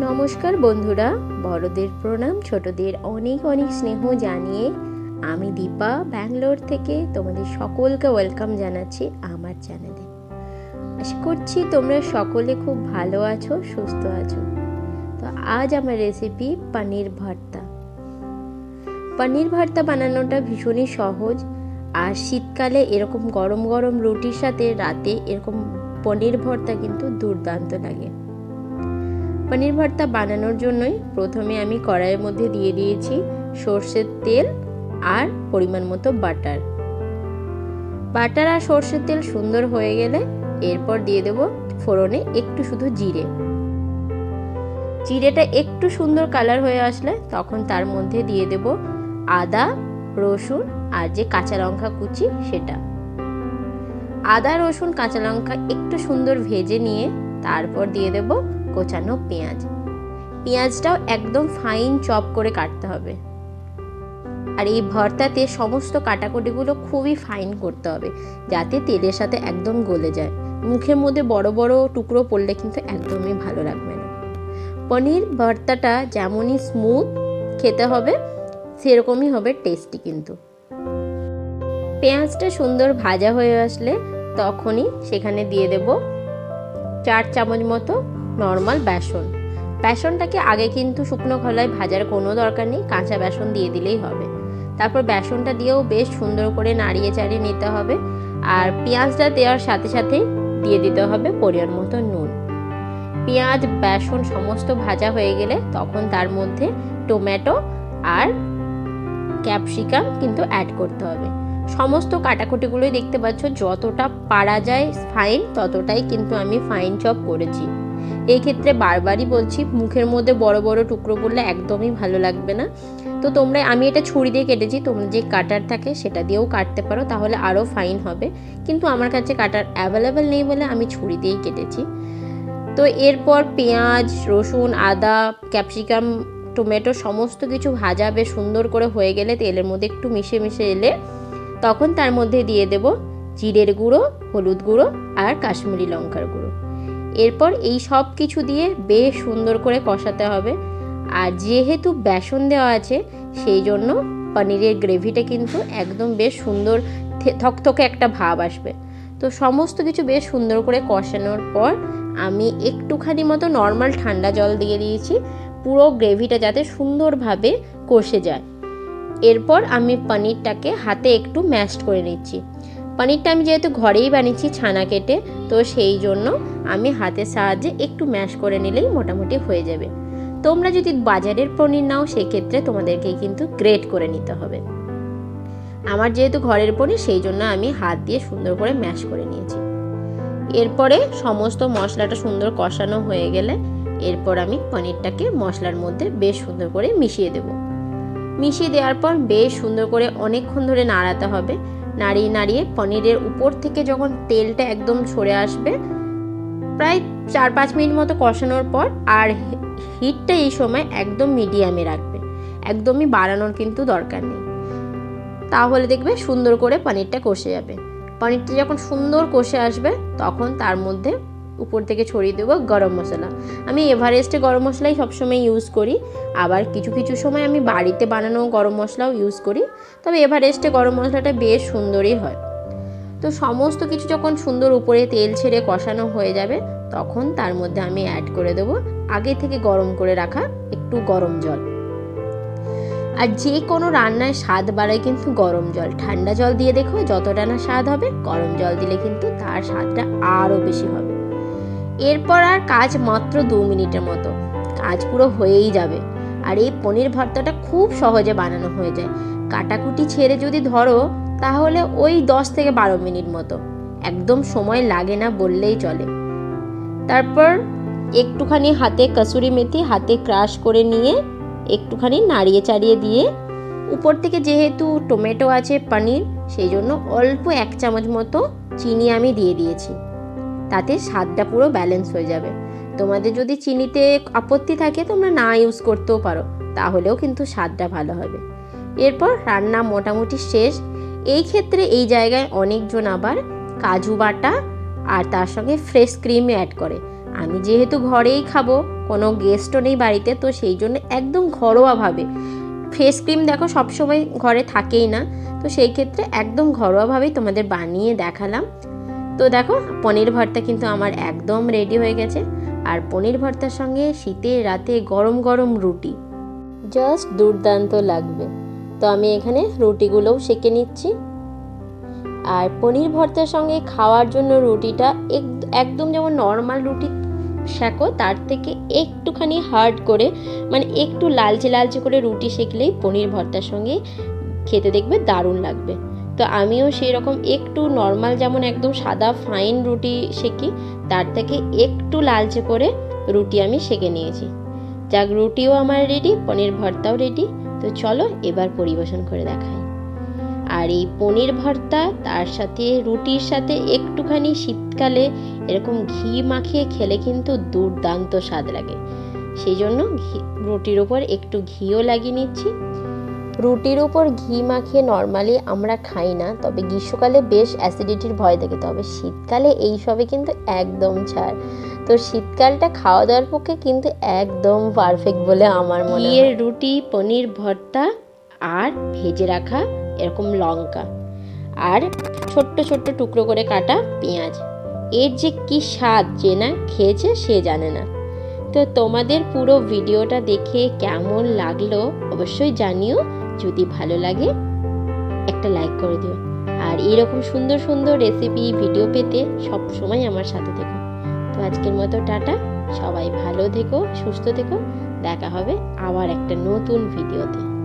নমস্কার বন্ধুরা, বড়দের প্রণাম, ছোটদের অনেক অনেক স্নেহ জানিয়ে আমি দীপা ব্যাঙ্গালোর থেকে তোমাদের সকলকে ওয়েলকাম জানাচ্ছি আমার চ্যানেলে। আশা করছি তোমরা সকলে খুব ভালো আছো, সুস্থ আছো। তো আজ আমার রেসিপি পনির ভর্তা। পনির ভর্তা বানানোটা ভীষণই সহজ। আর শীতকালে এরকম গরম গরম রুটির সাথে রাতে এরকম পনির ভর্তা কিন্তু দুর্দান্ত লাগে। পনির ভর্তা বানানোর জন্যই প্রথমে আমি কড়াইয়ের মধ্যে দিয়ে দিয়েছি সর্ষের তেল আর পরিমাণ মতো বাটার। বাটার আর সর্ষের তেল সুন্দর হয়ে গেলে এরপর দিয়ে দেব ফোড়নে একটু শুধু জিরে। জিরেটা একটু সুন্দর কালার হয়ে আসলে তখন তার মধ্যে দিয়ে দেব আদা, রসুন আর যে কাঁচা লঙ্কা কুচি সেটা। আদা, রসুন, কাঁচা লঙ্কা একটু সুন্দর ভেজে নিয়ে তারপর দিয়ে দেব কোচানো পেঁয়াজ। পেঁয়াজটাও একদম ফাইন চপ করে কাটতে হবে। আর এই ভর্তাতে সমস্ত কাটাকুটিগুলো খুবই ফাইন করতে হবে, যাতে তেলের সাথে একদম গলে যায়। মুখের মধ্যে বড় বড় টুকরো পড়লে কিন্তু একদমই ভালো লাগবে না। পনির ভর্তাটা যেমনই স্মুথ খেতে হবে, সেরকমই হবে টেস্টি কিন্তু। পেঁয়াজটা সুন্দর ভাজা হয়ে আসলে তখনই সেখানে দিয়ে দেব চার চামচ মতো নর্মাল বেসন। বেসনটাকে আগে কিন্তু শুকনো খোলায় ভাজার কোনো দরকার নেই, কাঁচা বেসন দিয়ে দিলেই হবে। তারপর বেসনটা দিয়েও বেশ সুন্দর করে নাড়িয়ে চাড়িয়ে নিতে হবে আর পেঁয়াজটা দেওয়ার সাথে সাথে দিয়ে দিতে হবে পরিমাণ মতো নুন। পেঁয়াজ, বেসন সমস্ত ভাজা হয়ে গেলে তখন তার মধ্যে টমেটো আর ক্যাপসিকাম কিন্তু অ্যাড করতে হবে। সমস্ত কাটাকুটিগুলোই দেখতে পাচ্ছ, যতটা পারা যায় ফাইন, ততটাই কিন্তু আমি ফাইন চপ করেছি। এই ক্ষেত্রে বারবারই বলছি, মুখের মধ্যে বড় বড় টুকরো পড়লে একদমই ভালো লাগবে না। তো তোমরা, আমি এটা ছুরি দিয়ে কেটেছি, তোমরা যে কাটার থাকে সেটা দিয়েও কাটতে পারো, তাহলে আরও ফাইন হবে। কিন্তু আমার কাছে কাটার অ্যাভেলেবেল নেই বলে আমি ছুরি দিয়েই কেটেছি। তো এরপর পেঁয়াজ, রসুন, আদা ক্যাপসিকাম টমেটো সমস্ত কিছু ভাজা বেশ সুন্দর করে হয়ে গেলে তেলের মধ্যে একটু মিশে মিশে এলে তখন তার মধ্যে দিয়ে দেব জিরের গুঁড়ো, হলুদ গুঁড়ো আর কাশ্মীরি লঙ্কার গুঁড়ো। এরপর এই সব কিছু দিয়ে বেশ সুন্দর করে কষাতে হবে। আর যেহেতু বেসন দেওয়া আছে, সেই জন্য পনিরের গ্রেভিটা কিন্তু একদম বেশ সুন্দর থকথকে একটা ভাব আসবে। তো সমস্ত কিছু বেশ সুন্দর করে কষানোর পর আমি একটুখানি মতো নর্মাল ঠান্ডা জল দিয়ে দিয়েছি। পুরো গ্রেভিটা যাতে সুন্দরভাবে কষে যায়। এরপর আমি পনিরটাকে হাতে একটু ম্যাশড করে নিচ্ছি। পনিরটা আমি যেহেতু ঘরেই বানিয়েছি ছানা কেটে, তো সেই জন্য আমি হাতের সাহায্যে একটু ম্যাশ করে নিলেই মোটামুটি হয়ে যাবে। তোমরা যদি বাজারের পনির নাও, সেক্ষেত্রে তোমাদেরকে কিন্তু গ্রেট করে নিতে হবে। আমার যেহেতু ঘরের পনির, সেই জন্য আমি হাত দিয়ে সুন্দর করে ম্যাশ করে নিয়েছি। এরপরে সমস্ত মশলাটা সুন্দর কষানো হয়ে গেলে, এরপর আমি পনিরটাকে মশলার মধ্যে বেশ সুন্দর করে মিশিয়ে দেব। মিশিয়ে দেওয়ার পর বেশ সুন্দর করে অনেকক্ষণ ধরে নাড়াতে হবে। নাড়িয়ে নাড়িয়ে পনিরের উপর থেকে যখন তেলটা একদম সরে আসবে, প্রায় চার পাঁচ মিনিট মতো কষানোর পর আর হিটটা এই সময় একদম মিডিয়ামে রাখবে। একদমই বাড়ানোর কিন্তু দরকার নেই। তাহলে দেখবে সুন্দর করে পনিরটা কষে যাবে। পনিরটা যখন সুন্দর কষে আসবে, তখন তার মধ্যে উপর থেকে ছড়িয়ে দেবো গরম মশলা। আমি এভারেস্টে গরম মশলাই সবসময় ইউজ করি। আবার কিছু কিছু সময় আমি বাড়িতে বানানো গরম মশলাও ইউজ করি। তবে এভারেস্টে গরম মশলাটা বেশ সুন্দরই হয়। তো সমস্ত কিছু যখন সুন্দর উপরে তেল ছেড়ে কষানো হয়ে যাবে, তখন তার মধ্যে আমি অ্যাড করে দেবো আগে থেকে গরম করে রাখা একটু গরম জল। আর যে কোনো রান্নায় স্বাদ বাড়ায় কিন্তু গরম জল। ঠান্ডা জল দিয়ে দেখো, যতটা না স্বাদ হবে, গরম জল দিলে কিন্তু তার স্বাদটা আরও বেশি হবে। এরপর আর কাজ মাত্র দু মিনিটের মতো। কাজ পুরো হয়েই যাবে। আর এই পনির ভর্তাটা খুব সহজে বানানো হয়ে যায়। কাটাকুটি ছেড়ে যদি ধরো, তাহলে ওই দশ থেকে বারো মিনিট মতো। একদম সময় লাগে না বললেই চলে। তারপর একটুখানি হাতে কসুরি মেথি হাতে ক্রাশ করে নিয়ে একটুখানি নাড়িয়ে চাড়িয়ে দিয়ে, উপর থেকে যেহেতু টমেটো আছে, পনির, সেই জন্য অল্প এক চামচ মতো চিনি আমি দিয়ে দিয়েছি। তাতে স্বাদটা পুরো ব্যালেন্স হয়ে যাবে। তোমাদের যদি চিনিতে আপত্তি থাকে, তোমরা না ইউজ করতেও পারো, তাহলেও কিন্তু স্বাদটা ভালো হবে। এরপর রান্না মোটামুটি শেষ। এই ক্ষেত্রে এই জায়গায় অনেকজন আবার কাজু বাটা আর তার সঙ্গে ফ্রেশ ক্রিম অ্যাড করে। আমি যেহেতু ঘরেই খাব, কোনো গেস্টও নেই বাড়িতে, তো সেই জন্য একদম ঘরোয়াভাবে। ফেস ক্রিম দেখো সবসময় ঘরে থাকেই না, তো সেই ক্ষেত্রে একদম ঘরোয়াভাবেই তোমাদের বানিয়ে দেখালাম। তো দেখো, পনির ভর্তা কিন্তু আমার একদম রেডি হয়ে গেছে। আর পনির ভর্তার সঙ্গে শীতে রাতে গরম গরম রুটি। জাস্ট দুর্দান্ত লাগবে। তো আমি এখানে রুটিগুলোও সেঁকে নিচ্ছি। আর পনির ভর্তার সঙ্গে খাওয়ার জন্য রুটিটা এক- একদম যেমন নর্মাল রুটি শেকো তার থেকে একটুখানি হার্ড করে মানে একটু লালচে লালচে করে রুটি সেঁকলেই পনির ভর্তার সঙ্গে খেতে দেখবে দারুণ লাগবে। তো আমিও সেই রকম একটু নর্মাল যেমন একদম সাদা ফাইন রুটি সেঁকি, তার থেকে একটু লালচে করে রুটি আমি সেঁকে নিয়েছি। যাক, রুটিও আমার রেডি পনির ভর্তাও রেডি তো চলো এবার পরিবেশন করে দেখাই। আর এই পনির ভর্তা, তার সাথে রুটির সাথে একটুখানি শীতকালে এরকম ঘি মাখিয়ে খেলে কিন্তু দুর্দান্ত স্বাদ লাগে। সেই জন্য ঘি, রুটির ওপর একটু ঘিও লাগিয়ে নিচ্ছি। রুটির উপর ঘি মাখিয়ে নর্মালি আমরা খাই না, তবে গ্রীষ্মকালে বেশ অ্যাসিডিটির ভয় থাকে। তবে শীতকালে এই সবে কিন্তু একদম ছাড়। তো শীতকালটা খাওয়া দাওয়ার পক্ষে কিন্তু একদম পারফেক্ট বলে আমার মনে হয়। রুটি, পনির, ভর্তা আর ভেজে রাখা এরকম লঙ্কা আর ছোট্ট ছোট্ট টুকরো করে কাটা পেঁয়াজ। এর যে কি স্বাদ যে না খেয়েছে সে জানে না। তো তোমাদের পুরো ভিডিওটা দেখে কেমন লাগল অবশ্যই জানিও। যদি ভালো লাগে, একটা লাইক করে দিও। আর এরকম সুন্দর সুন্দর রেসিপি ভিডিও পেতে সব সময় আমার সাথে থেকো। তো আজকের মতো টাটা। সবাই ভালো থেকো, সুস্থ থেকো। দেখা হবে আবার একটা নতুন ভিডিওতে